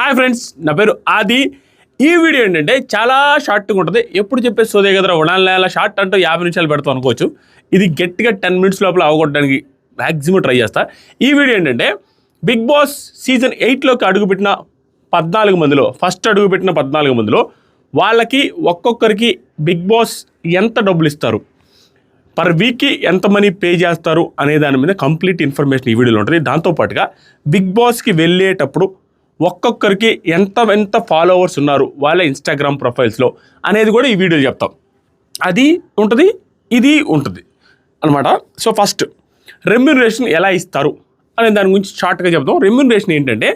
Hi friends నా పేరు ఆది. ఈ వీడియో ఏంటంటే చాలా షార్ట్గా ఉంటుంది. ఎప్పుడు చెప్పే సోదే కదరా ఉండాలి షార్ట్ అంటూ యాభై నిమిషాలు పెడతాం అనుకోవచ్చు. ఇది గట్టిగా టెన్ మినిట్స్ లోపల అవగొట్టడానికి మ్యాక్సిమం ట్రై చేస్తా. ఈ వీడియో ఏంటంటే బిగ్ బాస్ సీజన్ ఎయిట్లోకి అడుగుపెట్టిన పద్నాలుగు మందిలో ఫస్ట్ అడుగుపెట్టిన పద్నాలుగు మందిలో వాళ్ళకి ఒక్కొక్కరికి బిగ్ బాస్ ఎంత డబ్బులు ఇస్తారు? పర్ వీక్కి ఎంత మనీ పే చేస్తారు? అనే దాని మీద కంప్లీట్ ఇన్ఫర్మేషన్ ఈ వీడియోలో ఉంటుంది. దాంతోపాటుగా బిగ్ బాస్కి వెళ్ళేటప్పుడు ఒక్కొక్కరికి ఎంత ఎంత ఫాలోవర్స్ ఉన్నారు వాళ్ళ ఇన్స్టాగ్రామ్ ప్రొఫైల్స్లో అనేది కూడా ఈ వీడియో చెప్తాం. అది ఉంటుంది ఇది ఉంటుంది అనమాట సో ఫస్ట్ రెమ్యూనరేషన్ ఎలా ఇస్తారు అనే దాని గురించి షార్ట్గా చెప్తాం రెమ్యూనరేషన్ ఏంటంటే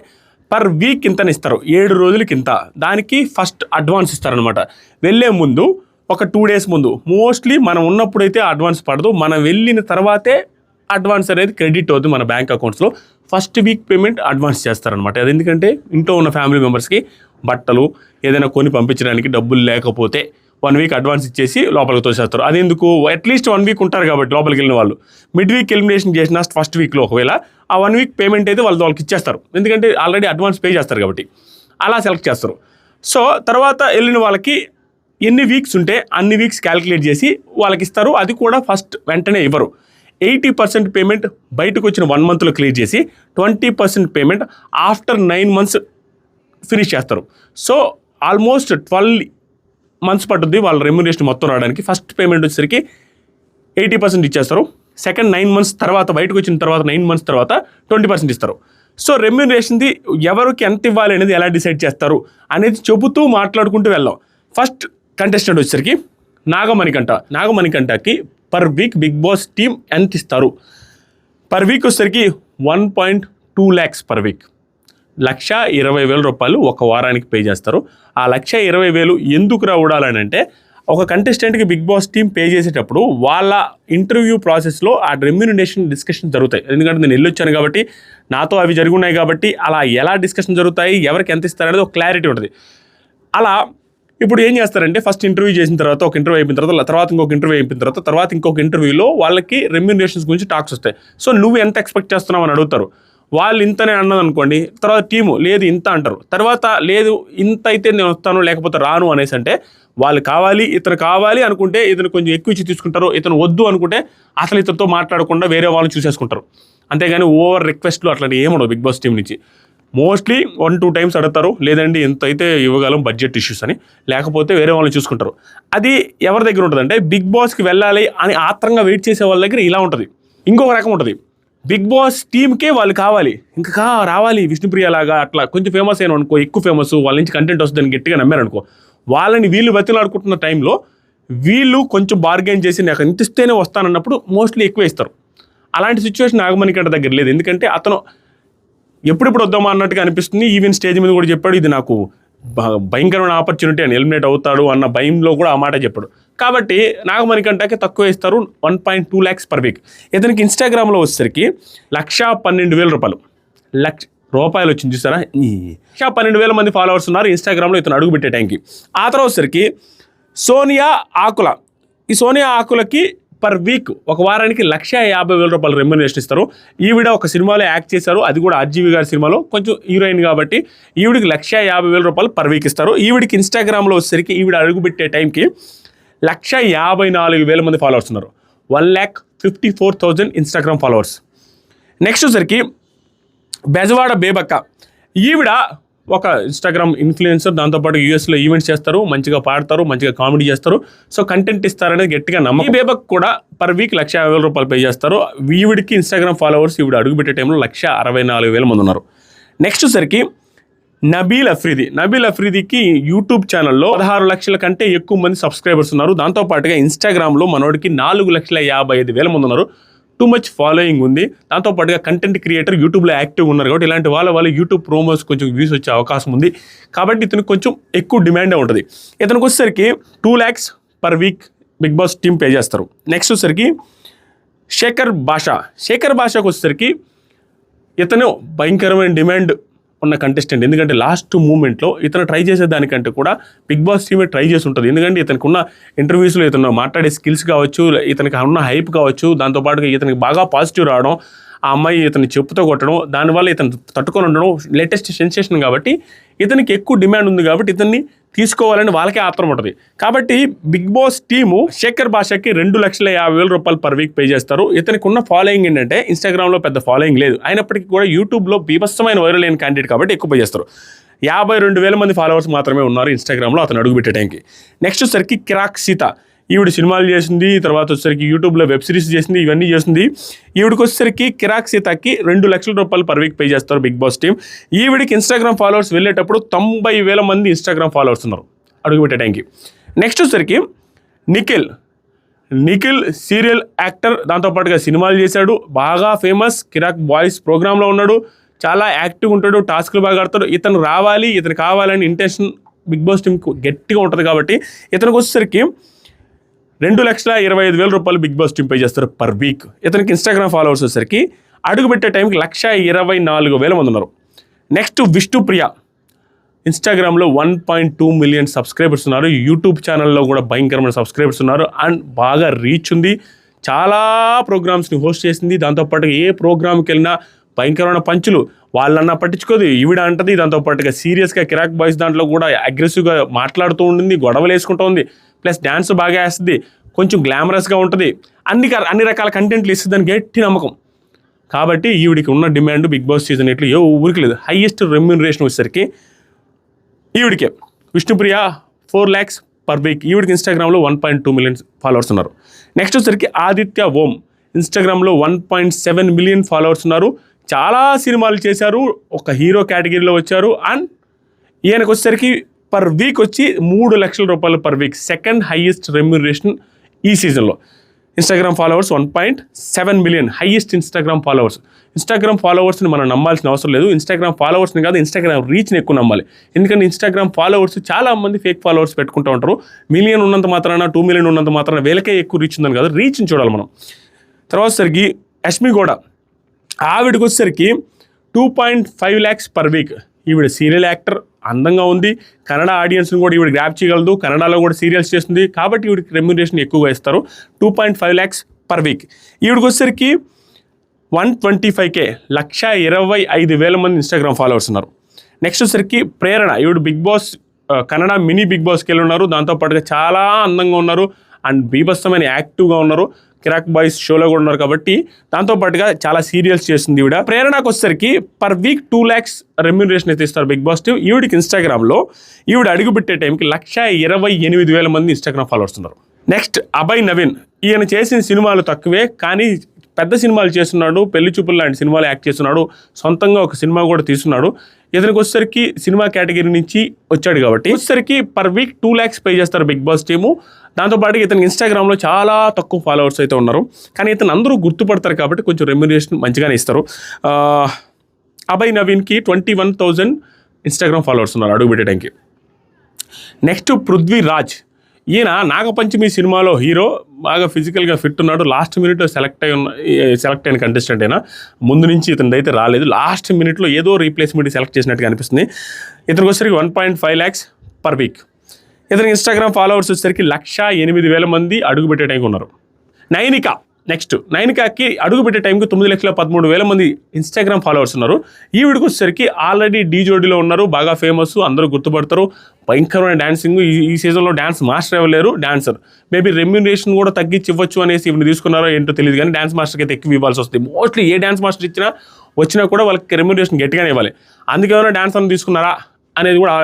పర్ వీక్ ఇంతని ఇస్తారు. ఏడు రోజులకి ఇంత దానికి ఫస్ట్ అడ్వాన్స్ ఇస్తారనమాట వెళ్ళే ముందు ఒక టూ డేస్ ముందు. మోస్ట్లీ మనం ఉన్నప్పుడైతే అడ్వాన్స్ పడదు. మనం వెళ్ళిన తర్వాతే అడ్వాన్స్ అనేది క్రెడిట్ అవుతుంది మన బ్యాంక్ అకౌంట్స్లో ఫస్ట్ వీక్ పేమెంట్ అడ్వాన్స్ చేస్తారనమాట అది ఎందుకంటే ఇంట్లో ఉన్న ఫ్యామిలీ మెంబర్స్కి బట్టలు ఏదైనా కొని పంపించడానికి డబ్బులు లేకపోతే వన్ వీక్ అడ్వాన్స్ ఇచ్చేసి లోపలికి తోసేస్తారు. అది ఎందుకు? అట్లీస్ట్ వన్ వీక్ ఉంటారు కాబట్టి లోపలికి వెళ్ళిన వాళ్ళు. మిడ్ వీక్ ఎలిమినేషన్ చేసిన ఫస్ట్ వీక్లో ఒకవేళ ఆ వన్ వీక్ పేమెంట్ అయితే వాళ్ళు వాళ్ళకి ఇచ్చేస్తారు. ఎందుకంటే ఆల్రెడీ అడ్వాన్స్ పే చేస్తారు కాబట్టి. అలా సెలెక్ట్ చేస్తారు. సో తర్వాత వెళ్ళిన వాళ్ళకి ఎన్ని వీక్స్ ఉంటే అన్ని వీక్స్ క్యాలిక్యులేట్ చేసి వాళ్ళకి ఇస్తారు. అది కూడా ఫస్ట్ వెంటనే ఇవ్వరు. ఎయిటీ పర్సెంట్ పేమెంట్ బయటకు వచ్చిన వన్ మంత్లో క్లియర్ చేసి twenty percent payment after nine months finish చేస్తారు. సో ఆల్మోస్ట్ ట్వెల్వ్ మంత్స్ పట్టుద్ది వాళ్ళ రెమ్యునేషన్ మొత్తం రావడానికి. ఫస్ట్ పేమెంట్ వచ్చేసరికి ఎయిటీ పర్సెంట్ ఇచ్చేస్తారు. సెకండ్ నైన్ మంత్స్ తర్వాత బయటకు వచ్చిన తర్వాత నైన్ మంత్స్ తర్వాత ట్వంటీ పర్సెంట్ ఇస్తారు. సో రెమ్యునరేషన్ది ఎవరికి ఎంత ఇవ్వాలి అనేది ఎలా డిసైడ్ చేస్తారు అనేది చెబుతూ మాట్లాడుకుంటూ వెళ్ళాం. ఫస్ట్ కంటెస్టెంట్ వచ్చేసరికి Nagamanikanta నాగమణికంటకి per week Bigg Boss team ఎంత ఇస్తారు? పర్ వీక్ వచ్చేసరికి one point two lakhs per week. లక్ష ఇరవై వేల రూపాయలు ఒక వారానికి పే చేస్తారు. ఆ లక్ష ఇరవై వేలు ఎందుకు రావడాలని అంటే ఒక కంటెస్టెంట్కి బిగ్ బాస్ టీం పే చేసేటప్పుడు వాళ్ళ ఇంటర్వ్యూ ప్రాసెస్లో ఆ రెమ్యూనరేషన్ డిస్కషన్ జరుగుతాయి. ఎందుకంటే నేను వెళ్ళొచ్చాను కాబట్టి నాతో అవి జరిగి ఉన్నాయి కాబట్టి అలా ఎలా డిస్కషన్ జరుగుతాయి ఎవరికి ఎంత ఇస్తారనేది ఒక క్లారిటీ ఉంటుంది. అలా ఇప్పుడు ఏం చేస్తారంటే ఫస్ట్ ఇంటర్వ్యూ చేసిన తర్వాత ఒక ఇంటర్వ్యూ అయిపోయిన తర్వాత తర్వాత ఇంకొక ఇంటర్వ్యూ అయిపోయిన తర్వాత తర్వాత ఇంకొక ఇంటర్వ్యూలో వాళ్ళకి రెమ్యూనరేషన్స్ గురించి టాక్స్ వస్తాయి. సో నువ్వు ఎంత ఎక్స్పెక్ట్ చేస్తున్నావు అని అడుగుతారు. వాళ్ళు ఇంతనే అన్నది అనుకోండి తర్వాత టీము లేదు ఇంత అంటారు. తర్వాత లేదు ఇంత అయితే నేను వస్తాను లేకపోతే రాను అనేసి అంటే వాళ్ళు కావాలి ఇతను కావాలి అనుకుంటే ఇతను కొంచెం ఎక్కువ ఇచ్చి తీసుకుంటారు ఇతను వద్దు అనుకుంటే అసలు ఇతనితో మాట్లాడకుండా వేరే వాళ్ళని చూసేసుకుంటారు. అంతేగాని ఓవర్ రిక్వెస్ట్లు అట్లాంటివి ఏమడవు బిగ్ బాస్ టీం నుంచి. మోస్ట్లీ వన్ టూ టైమ్స్ అడుగుతారు. లేదండి ఎంత అయితే ఇవ్వగలం బడ్జెట్ ఇష్యూస్ అని. లేకపోతే వేరే వాళ్ళని చూసుకుంటారు. అది ఎవరి దగ్గర ఉంటుందంటే బిగ్ బాస్కి వెళ్ళాలి అని ఆత్రంగా వెయిట్ చేసే వాళ్ళ దగ్గర ఇలా ఉంటుంది. ఇంకొక రకం ఉంటుంది. బిగ్ బాస్ టీమ్కే వాళ్ళు కావాలి. ఇంకా రావాలి. విష్ణుప్రియ లాగా అట్లా కొంచెం ఫేమస్ అయిన అనుకో ఎక్కువ ఫేమస్ వాళ్ళ నుంచి కంటెంట్ వస్తుందని గట్టిగా నమ్మారనుకో వాళ్ళని వీళ్ళు బతిలాడుకుంటున్న టైంలో వీళ్ళు కొంచెం బార్గెన్ చేసి నాకు ఇంత ఇస్తేనే వస్తానన్నప్పుడు మోస్ట్లీ ఎక్కువ ఇస్తారు. అలాంటి సిచ్యువేషన్ నాగమణికంట దగ్గర లేదు. ఎందుకంటే అతను ఎప్పుడెప్పుడు వద్దామా అన్నట్టుగా అనిపిస్తుంది. ఈవెన్ స్టేజ్ మీద కూడా చెప్పాడు ఇది నాకు భ- భయంకరమైన ఆపర్చునిటీ అని ఎలిమినేట్ అవుతాడు అన్న భయంలో కూడా ఆ మాట చెప్పాడు. కాబట్టి నాగమణికంటకి తక్కువ ఇస్తారు one point two lakhs per week ఇతనికి ఇన్స్టాగ్రామ్లో వచ్చేసరికి లక్ష పన్నెండు వేల రూపాయలు. లక్ష రూపాయలు వచ్చింది చూసారా? ఈ లక్ష పన్నెండు వేల మంది ఫాలోవర్స్ ఉన్నారు ఇన్స్టాగ్రామ్లో ఇతను అడుగు పెట్టే టైంకి ఆ తర్వాత వచ్చేసరికి సోనియా ఆకుల. ఈ సోనియా ఆకులకి పర్ వీక్ ఒక వారానికి లక్ష యాభై వేల రూపాయలు రెమ్యునరేషన్ ఇస్తారు. ఈవిడ ఒక సినిమాలో యాక్ట్ చేశారు. అది కూడా ఆర్జీవి గారి సినిమాలో. కొంచెం హీరోయిన్ కాబట్టి ఈవిడికి లక్ష యాభై వేల రూపాయలు పర్ వీక్ ఇస్తారు. ఈవిడికి ఇన్స్టాగ్రామ్లో వచ్చేసరికి ఈవిడ అడుగుపెట్టే టైంకి లక్ష యాభై నాలుగు వేల మంది ఫాలోవర్స్ ఉన్నారు. One lakh fifty four thousand Instagram followers next వచ్చేసరికి బెజవాడ బేబక్క. ఈవిడ ఒక ఇన్స్టాగ్రామ్ ఇన్ఫ్లుయెన్సర్ దాంతోపాటు యూఎస్లో ఈవెంట్స్ చేస్తారు మంచిగా పాడతారు మంచిగా కామెడీ చేస్తారు. సో కంటెంట్ ఇస్తారనేది గట్టిగా నమ్మకం. ఈ బేబక్ కూడా పర్ వీక్ లక్ష యాభై వేల రూపాయలు పే చేస్తారు. ఈవిడికి ఇన్స్టాగ్రామ్ ఫాలోవర్స్ ఈవిడ అడుగుపెట్టే టైంలో లక్ష అరవై నాలుగు వేల మంది ఉన్నారు. నెక్స్ట్ సరికి నబీల్ అఫ్రీది నబీల్ అఫ్రీదికి యూట్యూబ్ ఛానల్లో పదహారు లక్షల కంటే ఎక్కువ మంది సబ్స్క్రైబర్స్ ఉన్నారు. దాంతోపాటుగా ఇన్స్టాగ్రామ్లో మనోడికి నాలుగు లక్షల యాభై ఐదు వేల మంది ఉన్నారు. టూ మచ్ ఫాలోయింగ్ ఉంది. దాంతోపాటుగా కంటెంట్ క్రియేటర్ యూట్యూబ్లో యాక్టివ్ ఉన్నారు కాబట్టి ఇలాంటి వాళ్ళ వాళ్ళ యూట్యూబ్ ప్రోమోస్ కొంచెం వ్యూస్ వచ్చే అవకాశం ఉంది. కాబట్టి ఇతనికి కొంచెం ఎక్కువ డిమాండే ఉంటుంది. ఇతనికి వచ్చేసరికి two lakhs per week Bigg Boss team pay చేస్తారు. నెక్స్ట్ వచ్చేసరికి శేఖర్ భాష శేఖర్ భాషకు వచ్చేసరికి ఇతను భయంకరమైన డిమాండ్ ఉన్న కంటెస్టెంట్ ఎందుకంటే లాస్ట్ మూమెంట్లో ఇతను ట్రై చేసే దానికంటే కూడా బిగ్ బాస్ టీమే ట్రై చేసి ఉంటుంది. ఎందుకంటే ఇతనికి ఉన్న ఇంటర్వ్యూస్లో ఇతను మాట్లాడే స్కిల్స్ కావచ్చు ఇతనికి ఉన్న హైప్ కావచ్చు దాంతోపాటుగా ఇతనికి బాగా పాజిటివ్ రావడం ఆ అమ్మాయి ఇతను చెప్పుతో కొట్టడం దానివల్ల ఇతను తట్టుకొని ఉండడం లేటెస్ట్ సెన్సేషన్ కాబట్టి ఇతనికి ఎక్కువ డిమాండ్ ఉంది కాబట్టి ఇతన్ని తీసుకోవాలని వాళ్ళకే ఆత్రం ఉంటుంది. కాబట్టి బిగ్ బాస్ టీము శేఖర్ భాషకి రెండు లక్షల యాభై వేల రూపాయలు పర్ వీక్ పే చేస్తారు. ఇతనికి ఉన్న ఫాలోయింగ్ ఏంటంటే ఇన్స్టాగ్రామ్లో పెద్ద ఫాలోయింగ్ లేదు. అయినప్పటికీ కూడా యూట్యూబ్లో బీభత్సమైన వైరల్ అయిన క్యాండిడేట్ కాబట్టి ఎక్కువ పే చేస్తారు. యాభై రెండు వేల మంది ఫాలోవర్స్ మాత్రమే ఉన్నారు ఇన్స్టాగ్రామ్లో అతను అడుగుపెట్టే నెక్స్ట్ వచ్చేసరికి కిరాక్ సీత. ఈవిడ సినిమాలు చేసింది తర్వాత వచ్చేసరికి యూట్యూబ్లో వెబ్ సిరీస్ చేసింది ఇవన్నీ చేసింది. ఈవిడికి వచ్చేసరికి కిరాక్ సీతాకి రెండు లక్షల రూపాయలు పర్ వీక్ పే చేస్తారు బిగ్ బాస్ టీం. ఈవిడికి ఇన్స్టాగ్రామ్ ఫాలోవర్స్ వెళ్ళేటప్పుడు తొంభై వేల మంది ఇన్స్టాగ్రామ్ ఫాలోవర్స్ ఉన్నారు. అడుగుపెట్టే టైంకి. నెక్స్ట్ వచ్చేసరికి నిఖిల్. నిఖిల్ సీరియల్ యాక్టర్ దాంతోపాటుగా సినిమాలు చేశాడు. బాగా ఫేమస్ కిరాక్ బాయ్స్ ప్రోగ్రాంలో ఉన్నాడు. చాలా యాక్టివ్ ఉంటాడు టాస్క్లు బాగా ఆడతాడు. ఇతను రావాలి ఇతను కావాలని ఇంటెన్షన్ బిగ్ బాస్ టీంకి గట్టిగా ఉంటుంది కాబట్టి ఇతనికి వచ్చేసరికి రెండు లక్షల ఇరవై ఐదు వేల రూపాయలు బిగ్ బాస్ టీం పే చేస్తారు పర్ వీక్. ఇతనికి ఇన్స్టాగ్రామ్ ఫాలోవర్స్ వచ్చేసరికి అడుగు పెట్టే టైంకి లక్ష ఇరవై నాలుగు వేల మంది ఉన్నారు. నెక్స్ట్ విష్ణుప్రియ ఇన్స్టాగ్రామ్లో one point two million subscribers ఉన్నారు. యూట్యూబ్ ఛానల్లో కూడా భయంకరమైన సబ్స్క్రైబర్స్ ఉన్నారు. అండ్ బాగా రీచ్ ఉంది. చాలా ప్రోగ్రామ్స్ని హోస్ట్ చేసింది. దాంతోపాటు ఏ ప్రోగ్రామ్కి వెళ్ళినా భయంకరమైన పంచులు. వాళ్ళన్నా పట్టించుకోదు. ఈవిడ అంటది దాంతో పాటుగా సీరియస్గా కిరాక్ బాయ్స్ దాంట్లో కూడా అగ్రెసివ్గా మాట్లాడుతూ ఉంటుంది గొడవలు వేసుకుంటూ ఉంది. ప్లస్ డ్యాన్స్ బాగా వేస్తుంది కొంచెం గ్లామరస్గా ఉంటుంది. అన్ని అన్ని రకాల కంటెంట్లు ఇస్తుందని గట్టి నమ్మకం. కాబట్టి ఈవిడికి ఉన్న డిమాండ్ బిగ్ బాస్ సీజన్ ఎట్లు ఏ ఊరికి లేదు. హైయెస్ట్ రెమ్యూనరేషన్ వచ్చేసరికి ఈవిడికే. Vishnupriya four lakhs per week. ఈవిడికి ఇన్స్టాగ్రామ్లో one point two million followers ఉన్నారు. నెక్స్ట్ వచ్చేసరికి ఆదిత్య ఓం. ఇన్స్టాగ్రామ్లో one point seven million followers ఉన్నారు. చాలా సినిమాలు చేశారు. ఒక హీరో కేటగిరీలో వచ్చారు. అండ్ ఈయనకు వచ్చేసరికి పర్ వీక్ వచ్చి మూడు లక్షల రూపాయలు per week. Second highest remuneration ఈ సీజన్లో. Instagram followers one point seven million highest Instagram followers. Instagram ఫాలోవర్స్ని మనం నమ్మాల్సిన అవసరం లేదు. ఇన్స్టాగ్రామ్ ఫాలోవర్స్ని కాదు ఇన్స్టాగ్రామ్ రీచ్ని ఎక్కువ నమ్మాలి. ఎందుకంటే ఇన్స్టాగ్రామ్ ఫాలోవర్స్ చాలా మంది ఫేక్ ఫాలోవర్స్ పెట్టుకుంటూ ఉంటారు. మిలియన్ ఉన్నంత మాత్రాన టూ మిలియన్ ఉన్నంత మాత్రాన వేలకే ఎక్కువ రీచ్ ఉందని కాదు రీచ్ని చూడాలి మనం. తర్వాత సరికి యష్మి గౌడ. ఆవిడకి వచ్చేసరికి two point five lakhs per week ఈవిడ సీరియల్ యాక్టర్ అందంగా ఉంది. కన్నడ ఆడియన్స్ని కూడా ఈవిడ గ్రాప్ చేయగలదు. కన్నడలో కూడా సీరియల్స్ చేస్తుంది. కాబట్టి ఈవిడకి రెమ్యునరేషన్ ఎక్కువగా ఇస్తారు. Two point five lakhs per week ఈవిడికి వచ్చేసరికి వన్ ట్వంటీ ఫైవ్ కే లక్ష ఇరవై ఐదు వేల మంది ఇన్స్టాగ్రామ్ ఫాలోవర్స్ ఉన్నారు. నెక్స్ట్ వచ్చేసరికి ప్రేరణ. ఈవిడ Bigg Boss Kannada mini Bigg బాస్కి వెళ్ళి ఉన్నారు. దాంతోపాటుగా చాలా అందంగా ఉన్నారు. అండ్ బీభత్సమైన యాక్టివ్గా ఉన్నారు. కిరాక్ బాయ్స్ షోలో కూడా ఉన్నారు కాబట్టి దాంతోపాటుగా చాలా సీరియల్స్ చేస్తుంది ఈవిడ. ప్రేరణకు వచ్చేసరికి per week two lakhs remuneration అయితే ఇస్తారు బిగ్ బాస్ టీమ్ ఈవిడికి ఇన్స్టాగ్రామ్లో ఈవిడ అడుగుపెట్టే టైంకి లక్ష ఇరవై ఎనిమిది వేల మంది ఇన్స్టాగ్రామ్ ఫాలోవర్స్ ఉన్నారు. నెక్స్ట్ అభయ్ నవీన్. ఈయన చేసిన సినిమాలు తక్కువే కానీ పెద్ద సినిమాలు చేస్తున్నాడు పెళ్ళి చూపులు లాంటి సినిమాలు యాక్ట్ చేస్తున్నాడు సొంతంగా ఒక సినిమా కూడా తీస్తున్నాడు. ఇతనికి వచ్చేసరికి సినిమా కేటగిరీ నుంచి వచ్చాడు కాబట్టి వచ్చేసరికి per week two lakhs pay చేస్తారు బిగ్ బాస్ టీము. దాంతోపాటు ఇతనికి ఇన్స్టాగ్రామ్లో చాలా తక్కువ ఫాలోవర్స్ అయితే ఉన్నారు. కానీ ఇతను అందరూ గుర్తుపడతారు కాబట్టి కొంచెం రెమ్యునేషన్ మంచిగానే ఇస్తారు. Abhay నవీన్కి twenty one thousand Instagram followers ఉన్నారు అడుగు పెట్టడానికి నెక్స్ట్ పృథ్వీ రాజ్ ఈయన నాగపంచమి సినిమాలో హీరో బాగా ఫిజికల్గా ఫిట్ ఉన్నాడు. లాస్ట్ మినిట్లో సెలెక్ట్ అయి ఉన్న సెలెక్ట్ అయిన కంటెస్టెంట్ అయినా. ముందు నుంచి ఇతని అయితే రాలేదు. లాస్ట్ మినిట్లో ఏదో రీప్లేస్మెంట్ సెలెక్ట్ చేసినట్టుగా అనిపిస్తుంది. ఇతనికి వచ్చేసరికి one point five lakhs per week ఇతనికి ఇన్స్టాగ్రామ్ ఫాలోవర్స్ వచ్చేసరికి లక్ష ఎనిమిది వేల మంది అడుగు టైంకి ఉన్నారు. నైనిక నెక్స్ట్ నైనికాకి అడుగు పెట్టే టైంకి తొమ్మిది లక్షల పదమూడు వేల మంది ఇన్స్టాగ్రామ్ ఫాలోవర్స్ ఉన్నారు. ఈవిడికి వచ్చేసరికి ఆల్రెడీ డీ జోడీలో ఉన్నారు బాగా ఫేమస్ అందరూ గుర్తుపడతారు. భయంకరమైన డాన్సింగ్ ఈ ఈ సీజన్లో డాన్స్ మాస్టర్ ఇవ్వలేరు డాన్సర్ మేబీ రెమ్యునరేషన్ కూడా తగ్గించి ఇవ్వచ్చు అనేసి ఇవి తీసుకున్నారో ఏంటో తెలియదు కానీ డాన్స్ మాస్టర్కి అయితే ఎక్కువ ఇవ్వాల్సి వస్తుంది. మోస్ట్లీ ఏ డాన్స్ మాస్టర్ ఇచ్చినా వచ్చినా కూడా వాళ్ళకి రెమ్యునరేషన్ గట్టిగానే ఇవ్వాలి. అందుకే ఏమైనా డాన్స్ అని తీసుకున్నారా అనేది కూడా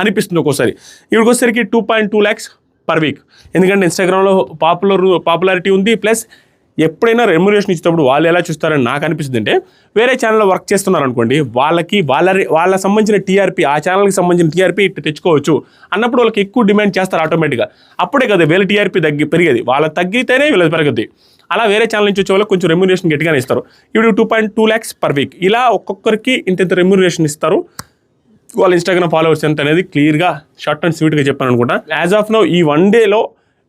అనిపిస్తుంది ఒక్కోసారి. ఇవిడికి వచ్చేసరికి two point two lakhs per week ఎందుకంటే ఇన్స్టాగ్రామ్లో పాపులర్ పాపులారిటీ ఉంది ప్లస్ ఎప్పుడైనా రెమ్యులేషన్ ఇచ్చేటప్పుడు వాళ్ళు ఎలా చూస్తారని నాకు అనిపిస్తుంది అంటే వేరే ఛానల్లో వర్క్ చేస్తున్నారు అనుకోండి వాళ్ళకి వాళ్ళ వాళ్ళ సంబంధించిన టీఆర్పీ ఆ ఛానల్కి సంబంధించిన టీఆర్పీ ఇట్లా తెచ్చుకోవచ్చు. అన్నప్పుడు వాళ్ళకి ఎక్కువ డిమాండ్ చేస్తారు ఆటోమేటిక్గా అప్పుడే కదా వీళ్ళ టీఆర్పీ తగ్గి పెరిగేది. వాళ్ళ తగ్గితేనే వీళ్ళది పెరగద్ది. అలా వేరే ఛానల్ నుంచి వచ్చే వాళ్ళకి కొంచెం రెమ్యునరేషన్ గట్టిగానే ఇస్తారు. ఇప్పుడు two point two lakhs per week ఇలా ఒక్కొక్కరికి ఇంత ఇంత రెమ్యునరేషన్ ఇస్తారు. వాళ్ళ ఇన్స్టాగ్రామ్ ఫాలోవర్స్ ఎంత అనేది క్లియర్గా షార్ట్ అండ్ స్వీట్గా చెప్పాను అనుకుంటా. యాజ్ ఆఫ్ నో ఈ వన్ డేలో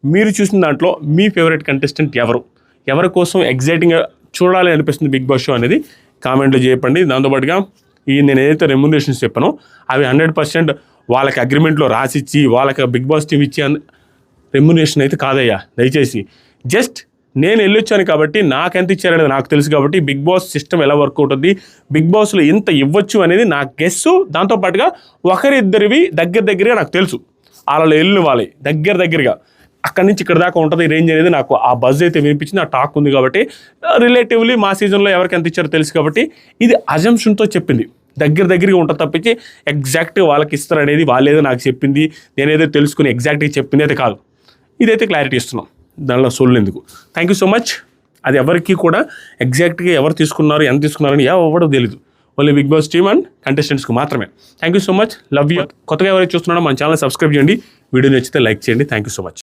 మీరు చూసిన దాంట్లో మీ ఫేవరెట్ కంటెస్టెంట్ ఎవరు? ఎవరి కోసం ఎగ్జైటింగ్గా చూడాలి అనిపిస్తుంది బిగ్ బాస్ షో అనేది కామెంట్లు చెప్పండి. దాంతోపాటుగా ఈ నేను ఏదైతే రెమ్యునరేషన్స్ చెప్పానో అవి హండ్రెడ్ పర్సెంట్ వాళ్ళకి అగ్రిమెంట్లో రాసిచ్చి వాళ్ళకి బిగ్ బాస్ టీం ఇచ్చి రెమ్యునరేషన్ అయితే కాదయ్యా. దయచేసి జస్ట్ నేను వెళ్ళొచ్చాను కాబట్టి నాకు ఎంత ఇచ్చారనేది నాకు తెలుసు కాబట్టి బిగ్ బాస్ సిస్టమ్ ఎలా వర్క్ అవుతుంది బిగ్ బాస్లో ఎంత ఇవ్వచ్చు అనేది నాకు గెస్ దాంతోపాటుగా ఒకరిద్దరివి దగ్గర దగ్గరగా నాకు తెలుసు. వాళ్ళ ఎల్లు వాళ్ళవి దగ్గర దగ్గరగా. అక్కడి నుంచి ఇక్కడ దాకా ఉంటుంది రేంజ్ అనేది నాకు ఆ బజ్ అయితే వినిపించింది ఆ టాక్ ఉంది కాబట్టి రిలేటివ్లీ మా సీజన్లో ఎవరికి ఎంత ఇచ్చారో తెలుసు కాబట్టి ఇది అజంప్షన్తో చెప్పింది. దగ్గర దగ్గరగా ఉంటుంది తప్పించి ఎగ్జాక్ట్గా వాళ్ళకి ఇస్తారు అనేది వాళ్ళేదో నాకు చెప్పింది నేనేదో తెలుసుకుని ఎగ్జాక్ట్గా చెప్పింది అయితే కాదు. ఇదైతే క్లారిటీ ఇస్తున్నాం. దానిలో సొల్లు థ్యాంక్ యూ సో మచ్ అది ఎవరికి కూడా ఎగ్జాక్ట్గా ఎవరు తీసుకున్నారు ఎంత తీసుకున్నారని ఎవడో తెలియదు only Bigg Boss team and కంటెస్టెంట్స్కి మాత్రమే. Thank you so much love you కొత్తగా ఎవరైతే చూస్తున్నారో మన ఛానల్ సబ్స్క్రైబ్ చేయండి. వీడియో నచ్చితే లైక్ చేయండి. Thank you so much